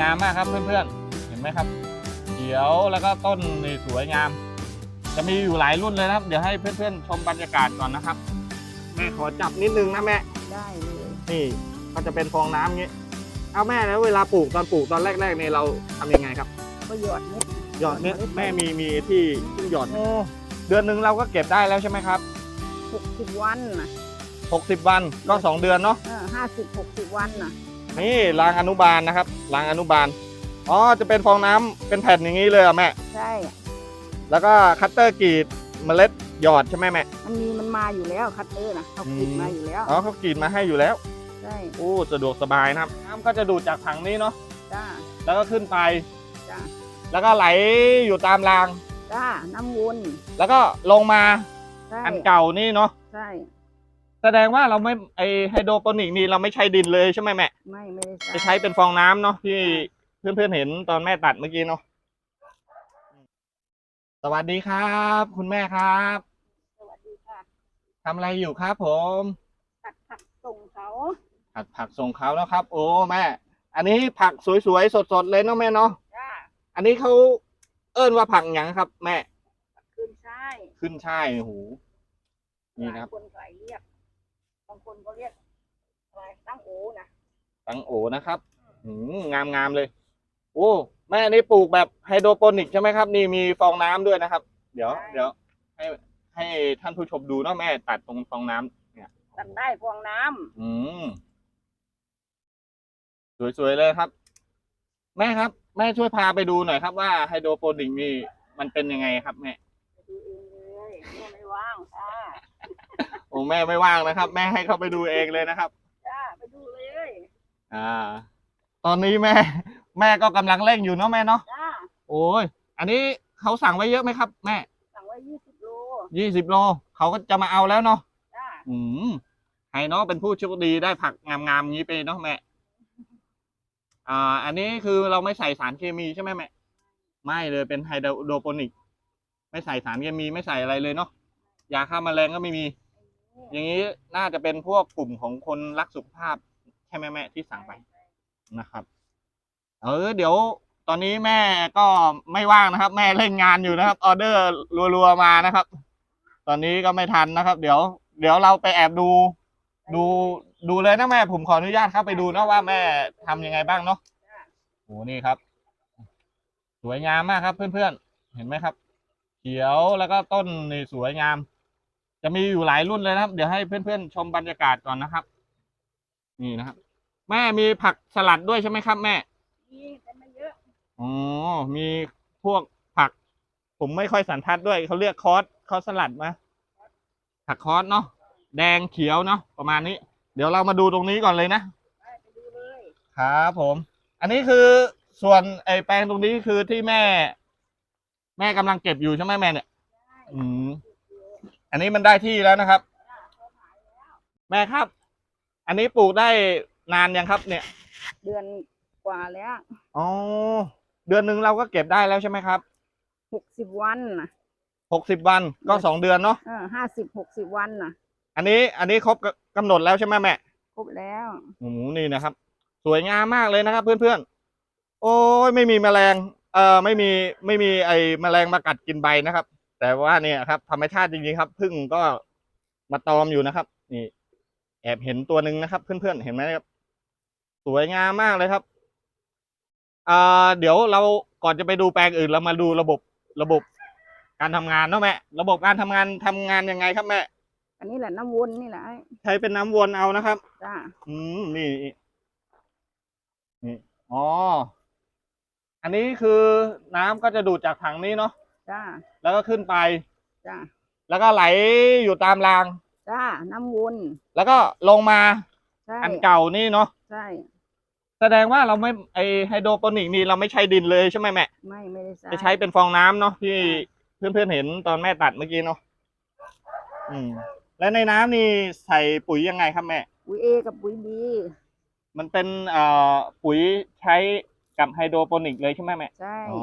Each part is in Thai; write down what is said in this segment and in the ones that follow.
งามมากครับเพื่อนๆ เห็นไหมครับ เขียวแล้วก็ต้นนี่สวยงาม จะมีอยู่หลายรุ่นเลยนะครับ เดี๋ยวให้เพื่อนๆ ชมบรรยากาศก่อนนะครับ แม่ขอจับนิดนึงนะแม่ ได้เลยนี่ก็จะเป็นฟองน้ำงี้เอาแม่แล้วเวลาปลูกตอนปลูกตอนแรกๆเนี่ยเราทำยังไงครับ ก็หยอดเม็ดหยอดเนี่ยแม่มีมีที่ที่หยอดโอ้เดือนหนึ่งเราก็เก็บได้แล้วใช่ไหมครับหกสิบวันนะ60วันก็2เดือนเนาะเออห้าสิบหกสิบวันนะ นี่รางอนุบาลนะครับรางอนุบาลอ๋อจะเป็นฟองน้ำเป็นแผ่นอย่างนี้เลยเหอะแม่ใช่แล้วก็คัตเตอร์กรีดเมล็ดหยอดใช่ไหมแม่มันมีมันมาอยู่แล้วคัตเตอร์นะเขาปิดอืมมาอยู่แล้วอ๋อเขากรีดมาให้อยู่แล้วใช่โอ้สะดวกสบายนะครับน้ำก็จะดูดจากถังนี้เนาะจ้าแล้วก็ขึ้นไปจ้าแล้วก็ไหลอยู่ตามรางจ้าน้ำวนแล้วก็ลงมาใช่อันเก่านี่เนาะใช่ แสดงว่าเราไม่ไอไฮโดรโปนิกนี่เราไม่ใช้ดินเลยใช่ไหมแม่ ไม่ไม่ได้จะใช้เป็นฟองน้ำเนาะที่เพื่อนๆเห็นตอนแม่ตัดเมื่อกี้เนาะ สวัสดีครับ คุณแม่ครับ สวัสดีค่ะทำอะไรอยู่ครับผมตัดผักส่งเขาผัดผักส่งเขาแล้วครับ โอ้แม่ อันนี้ผักสวยๆสดๆเลยเนาะแม่เนาะจ้าอันนี้เขาเอิ้นว่าผักหยังครับ แม่คืนใช่ขึ้นช่ายโอ้โหนี่หนะคลารัยบคนหลายเรียก บางคนก็เรียกอะไรตั้งโอนะตังโอนะครับหืมงามงามๆเลย โอ้แม่นี่ปลูกแบบไฮโดรโปนิกใช่ไหมครับ นี่มีฟองน้ำด้วยนะครับ เดี๋ยว เดี๋ยว ให้ให้ท่านผู้ชมดูเนาะแม่ตัดตรงฟองน้ำเนี่ยตัดได้ฟองน้ำอืมสวยๆเลยครับ แม่ครับ แม่ช่วยพาไปดูหน่อยครับว่าไฮโดรโปนิกนี่มันเป็นยังไงครับแม่ไปดูเองเลยแม่ไม่ว่างจ้า โอ้แม่ไม่ว่างนะครับ แม่ให้เข้าไปดูเองเลยนะครับ จ้าไปดูเลยอ่า ตอนนี้แม่ แม่ก็กำลังเร่งอยู่เนาะแม่เนาะจ้าโอ้ยอันนี้เขาสั่งไว้เยอะไหมครับ แม่สั่งไว้ยี่สิบโลยี่สิบโลเขาก็จะมาเอาแล้วเนาะจ้าอืมให้เนาะเป็นผู้โชคดีได้ผักงามๆงี้ไปเนาะแม่อ่าอันนี้คือเราไม่ใส่สารเคมีใช่ไหมแม่ไม่เลยเป็นไฮโดรโปนิก ไม่ใส่สารเคมีไม่ใส่อะไรเลยเนาะยาฆ่าแมลงก็ไม่มี อย่างนี้น่าจะเป็นพวกกลุ่มของคนรักสุขภาพใช่ไหมแม่ที่สั่งไปนะครับ เออ เดี๋ยวตอนนี้แม่ก็ไม่ว่างนะครับ แม่เล่นงานอยู่นะครับ ออเดอร์รัวๆมานะครับ ตอนนี้ก็ไม่ทันนะครับ เดี๋ยว เดี๋ยวเราไปแอบดู ดูดูเลยนะแม่ผมขออนุญาตครับไปดูนะว่าแม่ทำยังไงบ้างเนาะโอ้นี่ครับ สวยงามมากครับเพื่อนๆเห็นไหมครับ เขียวแล้วก็ต้นนี่สวยงาม จะมีอยู่หลายรุ่นเลยนะครับ เดี๋ยวให้เพื่อนๆชมบรรยากาศก่อนนะครับ นี่นะครับ แม่มีผักสลัดด้วยใช่ไหมครับ แม่นี่แต่ไม่เยอะอ๋อมีพวกผัก ผมไม่ค่อยสันทัดด้วยเขาเรียกคอสคอสสลัดมาผักคอสเนาะแดงเขียวเนาะประมาณนี้ เดี๋ยวเรามาดูตรงนี้ก่อนเลยนะไปไปดูเลยครับผม อันนี้คือส่วนไอ้แปลงตรงนี้คือที่แม่ แม่กำลังเก็บอยู่ใช่ไหมแม่เนี่ย อืม อันนี้มันได้ที่แล้วนะครับ แม่ครับ อันนี้ปลูกได้นานยังครับ เนี่ย เดือนกว่าแล้วอ๋อเดือนหนึ่งเราก็เก็บได้แล้วใช่ไหมครับหกสิบวันนะหกสิบวันก็สองเดือนเนาะเออห้าสิบหกสิบวันนะอันนี้อันนี้ครบกำหนดแล้วใช่ไหมแม่ครบแล้วโอ้โหนี่นะครับ สวยงามมากเลยนะครับ เพื่อนๆโอ้ยไม่มีแมลง เอ่อไม่มีไม่มีไอ้แมลงมากัดกินใบนะครับ แต่ว่าเนี่ยครับธรรมชาติจริงๆครับพึ่งก็มาตอมอยู่นะครับ นี่ แอบเห็นตัวหนึ่งนะครับ เพื่อนๆเห็นไหมครับ สวยงามมากเลยครับอ่าเดี๋ยวเราก่อนจะไปดูแปลงอื่นเรามาดูระบบระบบการทำงานเนาะแม่ระบบการทำงานทำงานยังไงครับแม่อันนี้แหละน้ำวนนี่แหละไอ้ใช้เป็นน้ำวนเอานะครับจ้าอืมนี่นี่อ๋ออันนี้คือน้ำก็จะดูดจากถังนี้เนาะ จ้าแล้วก็ขึ้นไป จ้าแล้วก็ไหลอยู่ตามราง จ้าน้ำวนแล้วก็ลงมาใช่อันเก่านี่เนาะใช่แสดงว่าเราไม่ไอไฮโดรโปนิกนี่เราไม่ใช้ดินเลยใช่ไหมแม่ไม่ไม่ได้ใช้ จะใช้เป็นฟองน้ำเนาะที่เพื่อนๆเห็นตอนแม่ตัดเมื่อกี้เนาะอืมแล้วในน้ำนี่ใส่ปุ๋ยยังไงครับแม่ ปุ๋ยเอกับปุ๋ยบีมันเป็นเอ่อปุ๋ยใช้กับไฮโดรโปนิกเลยใช่ไหมแม่ใช่ อ๋อ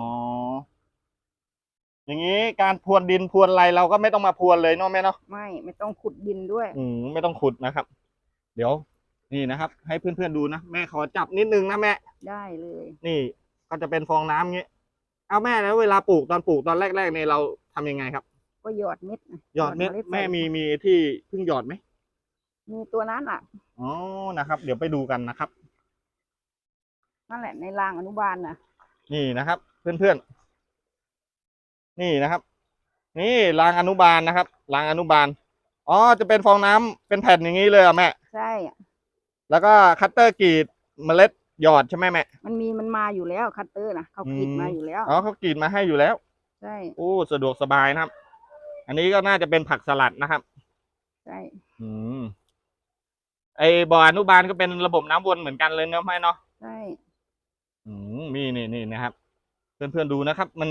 อย่างนี้การพรวนดินพรวนอะไรเราก็ไม่ต้องมาพรวนเลยเนาะแม่เนาะไม่ไม่ต้องขุดดินด้วย อืมไม่ต้องขุดนะครับ เดี๋ยว นี่นะครับ ให้เพื่อนๆดูนะแม่ขอจับนิดนึงนะแม่ ได้เลย นี่ก็จะเป็นฟองน้ำงี้เอาแม่แล้วเวลาปลูกตอนปลูกตอนแรกๆเนี่ยเราทำยังไงครับ ก็หยอดเม็ดนะหยอดเม็ดล็แม่ใส่มีมีที่เพิ่งหยอดไหมมีตัวนั้นอะอ๋อนะครับ เดี๋ยวไปดูกันนะครับนั่นแหละในรางอนุบาลน่ะนี่นะครับ เพื่อนๆ นี่นะครับ นี่รางอนุบาลนะครับรางอนุบาลอ๋อจะเป็นฟองน้ำเป็นแผ่นอย่างนี้เลยเหรอะแม่ใช่แล้วก็คัตเตอร์กรีดเมล็ดหยอดใช่ไหมแม่ มันมีมันมาอยู่แล้วคัตเตอร์นะเขากรีดอืมมาอยู่แล้ว อ๋อเขากรีดมาให้อยู่แล้ว ใช่ โอ้สะดวกสบายนะครับ อันนี้ก็น่าจะเป็นผักสลัดนะครับ ใช่ อืม ไอบ่ออนุบาลก็เป็นระบบน้ำวนเหมือนกันเลยเนาะแม่เนาะ ใช่ อืม มีนี่นี่นะครับ เพื่อนๆดูนะครับ มัน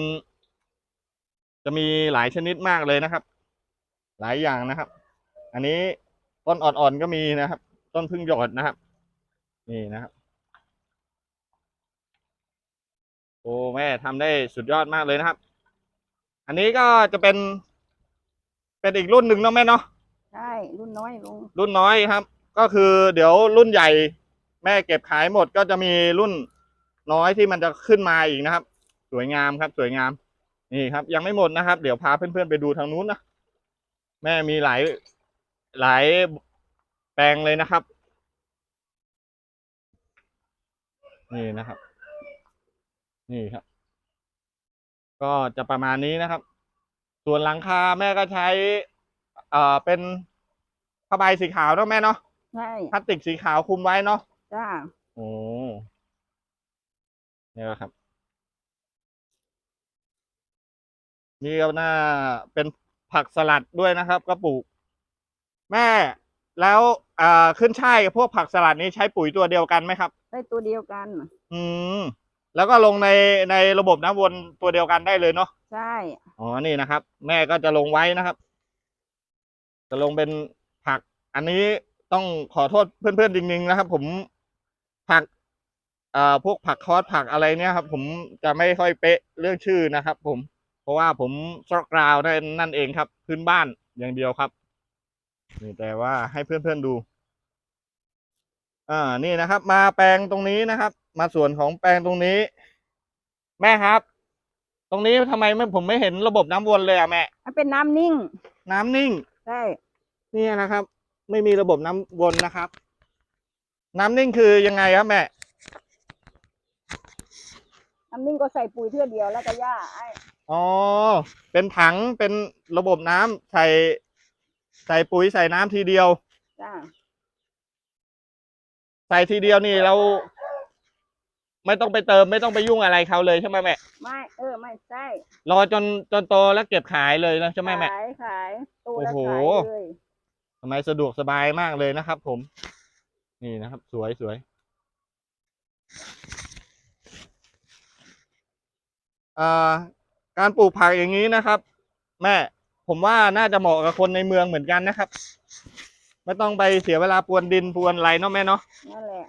จะมีหลายชนิดมากเลยนะครับ หลายอย่างนะครับ อันนี้ต้นอ่อนๆก็มีนะครับ ต้นพึ่งหยอดนะครับ นี่นะครับ โอ้แม่ทำได้สุดยอดมากเลยนะครับ อันนี้ก็จะเป็น เป็นอีกรุ่นหนึ่งเนาะแม่เนาะใช่รุ่นน้อยลงรุ่นน้อยครับ ก็คือเดี๋ยวรุ่นใหญ่ แม่เก็บขายหมดก็จะมีรุ่นน้อยที่มันจะขึ้นมาอีกนะครับ สวยงามครับ สวยงาม นี่ครับ ยังไม่หมดนะครับ เดี๋ยวพาเพื่อนๆไปดูทางนู้นนะแม่มีหลายหลายแปลงเลยนะครับ นี่นะครับ นี่ครับ ก็จะประมาณนี้นะครับ ส่วนหลังคาแม่ก็ใช้ เอ่อเป็นผ้าใบสีขาวเนาะแม่เนาะใช่พลาสติกสีขาวคลุมไว้เนาะจ้าโอ้เนี่ยครับ นี่ก็น่าเป็นผักสลัดด้วยนะครับ ก็ปลูก แม่แล้วอ่าขึ้นช่ายกับพวกผักสลัดนี้ใช้ปุ๋ยตัวเดียวกันไหมครับ ได้ตัวเดียวกัน อืมแล้วก็ลงในในระบบน้ำวนตัวเดียวกันได้เลยเนาะใช่ อ๋อนี่นะครับ แม่ก็จะลงไว้นะครับ จะลงเป็นผัก อันนี้ต้องขอโทษเพื่อนๆจริงๆนะครับ ผมผักเอ่อพวกผักคอสผักอะไรเนี่ยครับ ผมจะไม่ค่อยเป๊ะเรื่องชื่อนะครับ ผม เพราะว่าผมสกราวนั่นนั่นเองครับ พื้นบ้านอย่างเดียวครับ นี่แต่ว่าให้เพื่อนๆดู อ่านี่นะครับ มาแปลงตรงนี้นะครับ มาส่วนของแปลงตรงนี้ แม่ครับ ตรงนี้ทำไมไม่ผมไม่เห็นระบบน้ำวนเลยอะแม่มันเป็นน้ำนิ่ง น้ำนิ่งใช่เนี่ยนะครับ ไม่มีระบบน้ำวนนะครับ น้ำนิ่งคือยังไงครับแม่น้ำนิ่งก็ใส่ปุ๋ยเทื่อเดียวแล้วก็หญ้าไอ้ อ๋อ เป็นถังเป็นระบบน้ำใส่ใส่ปุ๋ยใส่น้ำทีเดียว จ้าใส่ทีเดียวนี่เรา ไม่ต้องไปเติมไม่ต้องไปยุ่งอะไรเขาเลยใช่ไหมแม่ไม่เออไม่ใช่รอจนจนโตแล้วเก็บขายเลยนะใช่ไหมแม่ ขายขายตัวแล้วโอ้โห ขายเลยทำไมสะดวกสบายมากเลยนะครับผม นี่นะครับ สวยสวยอ่า การปลูกผักอย่างนี้นะครับ แม่ผมว่าน่าจะเหมาะกับคนในเมืองเหมือนกันนะครับ ไม่ต้องไปเสียเวลาปวนดินปวนอะไรเนาะแม่เนาะนั่นแหละ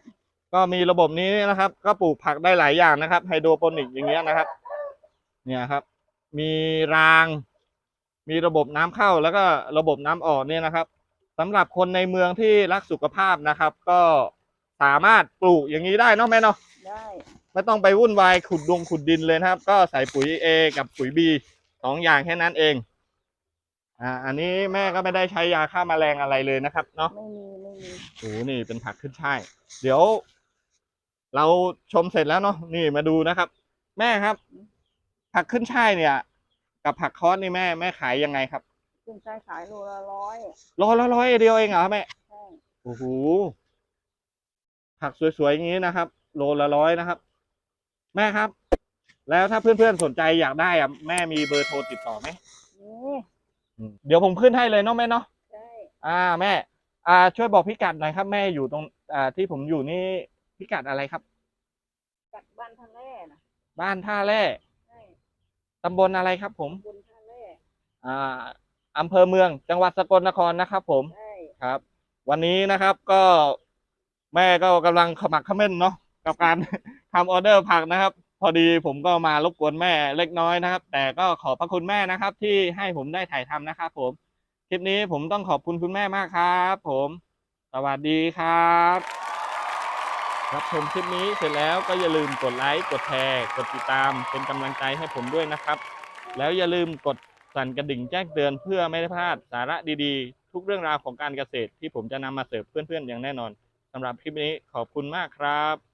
ก็มีระบบนี้นะครับ ก็ปลูกผักได้หลายอย่างนะครับ ไฮโดรโปนิกอย่างเงี้ยนะครับ เนี่ยครับ มีราง มีระบบน้ำเข้าแล้วก็ระบบน้ำออกเนี่ยนะครับสำหรับคนในเมืองที่รักสุขภาพนะครับ ก็สามารถปลูกอย่างนี้ได้เนาะแม่เนาะได้ ไม่ต้องไปวุ่นวายขุดดงขุดดินเลยนะครับ ก็ใส่ปุ๋ย A กับปุ๋ย B สองอย่างแค่นั้นเองอ่าอันนี้แม่ก็ไม่ได้ใช้ยาฆ่าแมลงอะไรเลยนะครับ เนาะไม่มีไม่มีโอ้โหนี่เป็นผักขึ้นช่ายเดี๋ยว เราชมเสร็จแล้วเนาะนี่มาดูนะครับ แม่ครับ ผักขึ้นช่ายเนี่ย กับผักคอสนี่แม่แม่ขายยังไงครับขึ้นใช้ขายโลละร้อยโลละร้อยเดียวเองเหรอครับแม่ใช่โอ้โหผักสวยๆอย่างนี้นะครับ โลละร้อยนะครับ แม่ครับ แล้วถ้าเพื่อนๆสนใจอยากได้อะแม่มีเบอร์โทรติดต่อไหมนี่อืมเดี๋ยวผมขึ้นให้เลยเนาะแม่เนาะใช่อ่าแม่ อ่า ช่วยบอกพิกัดหน่อยครับ แม่อยู่ตรง อ่า ที่ผมอยู่นี่พิกัดอะไรครับจากบ้านทะเลนะบ้านท่าแร่ใช่ตำบลอะไรครับ ผมบนทะเลอ่าอำเภอเมือง จังหวัดสกลนครนะครับ ผมใช่ครับ วันนี้นะครับก็แม่ก็กำลังขมักเขม้นเนาะกับการ ทำออเดอร์ผักนะครับ พอดีผมก็มารบกวนแม่เล็กน้อยนะครับ แต่ก็ขอบพระคุณแม่นะครับ ที่ให้ผมได้ถ่ายทำนะครับผม คลิปนี้ผมต้องขอบคุณคุณแม่มากครับ ผม สวัสดีครับ รับชมคลิปนี้เสร็จแล้วก็อย่าลืมกดไลค์กดแชร์กดติดตามเป็นกำลังใจให้ผมด้วยนะครับ แล้วอย่าลืมกดสั่นกระดิ่งแจ้งเตือนเพื่อไม่ได้พลาดสาระดีๆ ทุกเรื่องราวของการเกษตรที่ผมจะนำมาเสิร์ฟเพื่อนๆอย่างแน่นอนสำหรับคลิปนี้ขอบคุณมากครับ